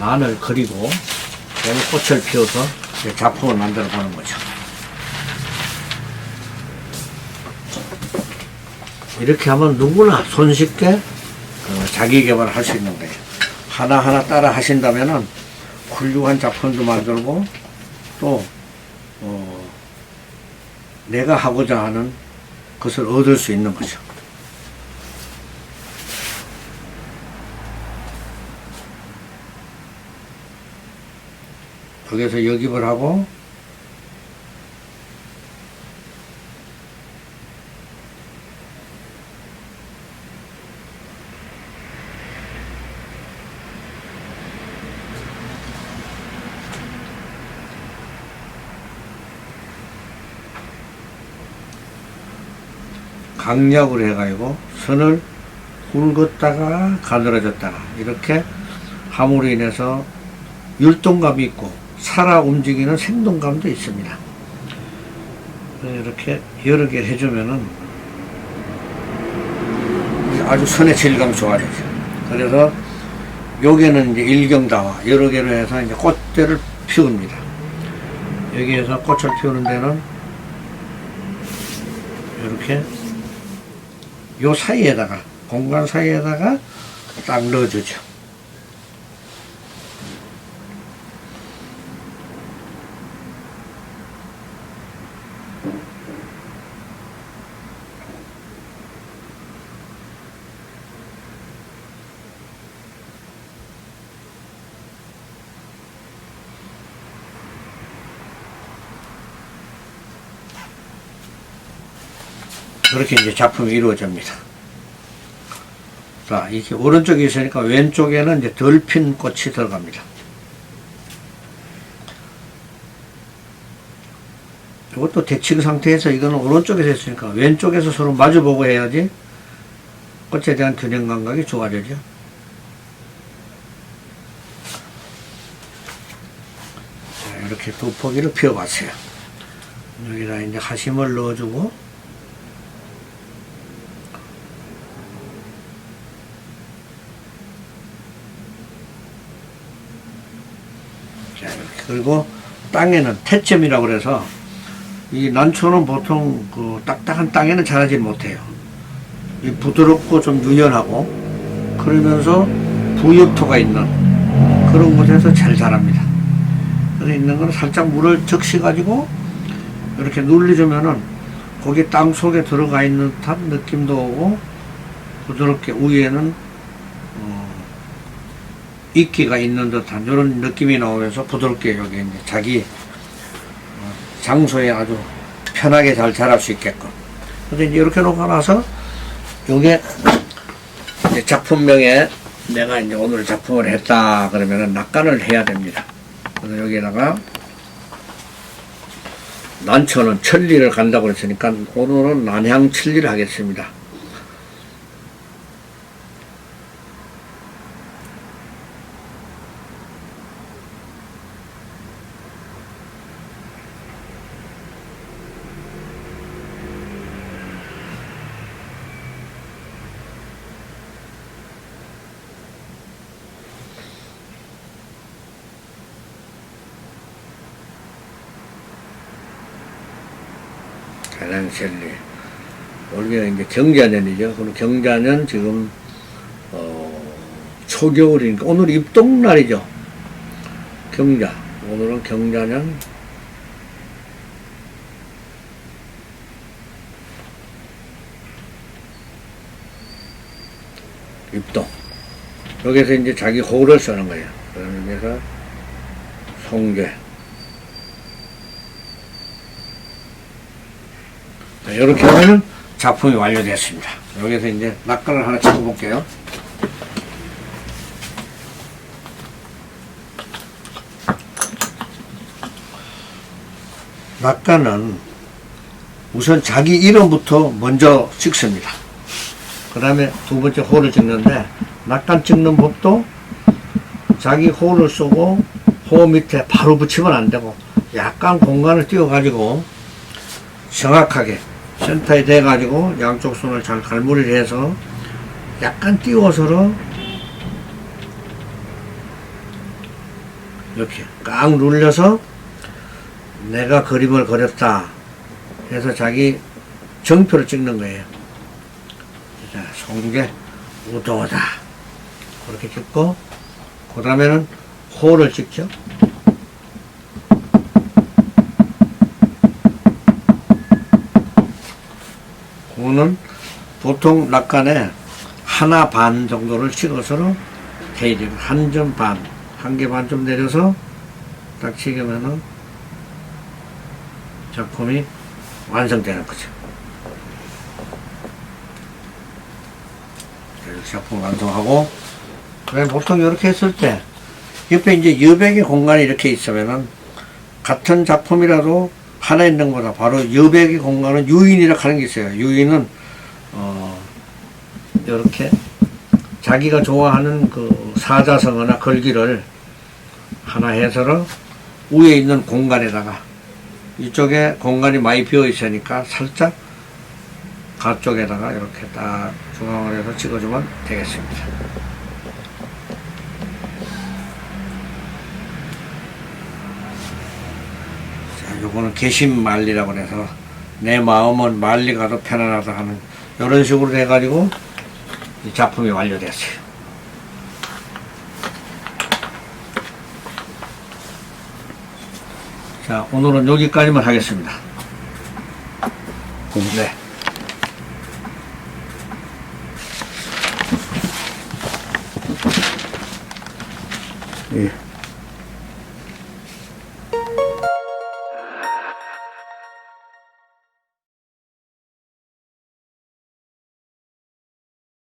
난을 그리고 꽃을 피워서 작품을 만들어 보는 거죠. 이렇게 하면 누구나 손쉽게 어, 자기 개발을 할 수 있는 거예요. 하나하나 따라 하신다면은 훌륭한 작품도 만들고 또 어, 내가 하고자 하는 것을 얻을 수 있는 거죠. 여기서 역입을 하고 강약으로 해가지고 선을 굵었다가 가늘어졌다가 이렇게 함으로 인해서 율동감이 있고 살아 움직이는 생동감도 있습니다. 이렇게 여러 개 해주면은 아주 선의 질감이 좋아지죠. 그래서 여기는 이제 일경다와 여러 개로 해서 이제 꽃대를 피웁니다. 여기에서 꽃을 피우는 데는 이렇게 요 사이에다가 공간 사이에다가 딱 넣어주죠. 그렇게 이제 작품이 이루어집니다. 자, 이렇게 오른쪽에 있으니까 왼쪽에는 이제 덜 핀 꽃이 들어갑니다. 이것도 대칭 상태에서 이거는 오른쪽에서 했으니까 왼쪽에서 서로 마주보고 해야지 꽃에 대한 균형 감각이 좋아지죠. 자, 이렇게 두 포기를 피워봤어요. 여기다 이제 하심을 넣어주고 자, 이렇게. 그리고 땅에는 태점이라고 그래서 이 난초는 보통 그 딱딱한 땅에는 자라지 못해요. 이 부드럽고 좀 유연하고 그러면서 부엽토가 있는 그런 곳에서 잘 자랍니다. 그래서 있는 거는 살짝 물을 적셔가지고 이렇게 눌러주면은 거기 땅 속에 들어가 있는 듯한 느낌도 오고 부드럽게 위에는 어, 이끼가 있는 듯한 이런 느낌이 나오면서 부드럽게 여기 이제 자기 어, 장소에 아주 편하게 잘 자랄 수 있게끔. 근데 이제 이렇게 놓고 나서 요게 작품명에 내가 이제 오늘 작품을 했다 그러면은 낙관을 해야 됩니다. 그래서 여기다가 난초는 천리를 간다고 했으니까 오늘은 난향 천리를 하겠습니다. 가랑셀리. 올해가 이제 경자년이죠. 그럼 경자년 지금, 어, 초겨울이니까 오늘 입동날이죠. 경자. 오늘은 경자년 입동. 여기서 이제 자기 호를 쓰는 거예요. 그러면서 송계. 이렇게 하면 작품이 완료됐습니다. 여기서 이제 낙관을 하나 찍어볼게요. 낙관은 우선 자기 이름부터 먼저 찍습니다. 그 다음에 두 번째 호를 찍는데 낙관 찍는 법도 자기 호를 쏘고 호 밑에 바로 붙이면 안 되고 약간 공간을 띄워 가지고 정확하게 센터에 대가지고 양쪽 손을 잘 갈무리를 해서 약간 띄워서로 이렇게 꽉 눌려서 내가 그림을 그렸다 해서 자기 정표를 찍는 거예요. 자, 송국의 우도다. 그렇게 찍고, 그 다음에는 호를 찍죠. 호는 보통 낙관에 하나 반 정도를 찍어서 테이프 한점 반, 한 개 반 좀 내려서 딱 찍으면은 작품이 완성되는 거죠. 작품 완성하고, 보통 이렇게 했을 때, 옆에 이제 여백의 공간이 이렇게 있으면은, 같은 작품이라도 하나 있는 거다. 바로 여백의 공간은 유인이라 하는 게 있어요. 유인은, 어, 이렇게 자기가 좋아하는 그 사자성어나 걸기를 하나 해서는 위에 있는 공간에다가 이쪽에 공간이 많이 비어 있으니까 살짝 가쪽에다가 이렇게 딱 중앙을 해서 찍어주면 되겠습니다. 요거는 개심 말리라고 해서 내 마음은 말리 가도 편안하다 하는 이런 식으로 해가지고 이 작품이 완료됐어요. 자, 오늘은 여기까지만 하겠습니다. 네. 예.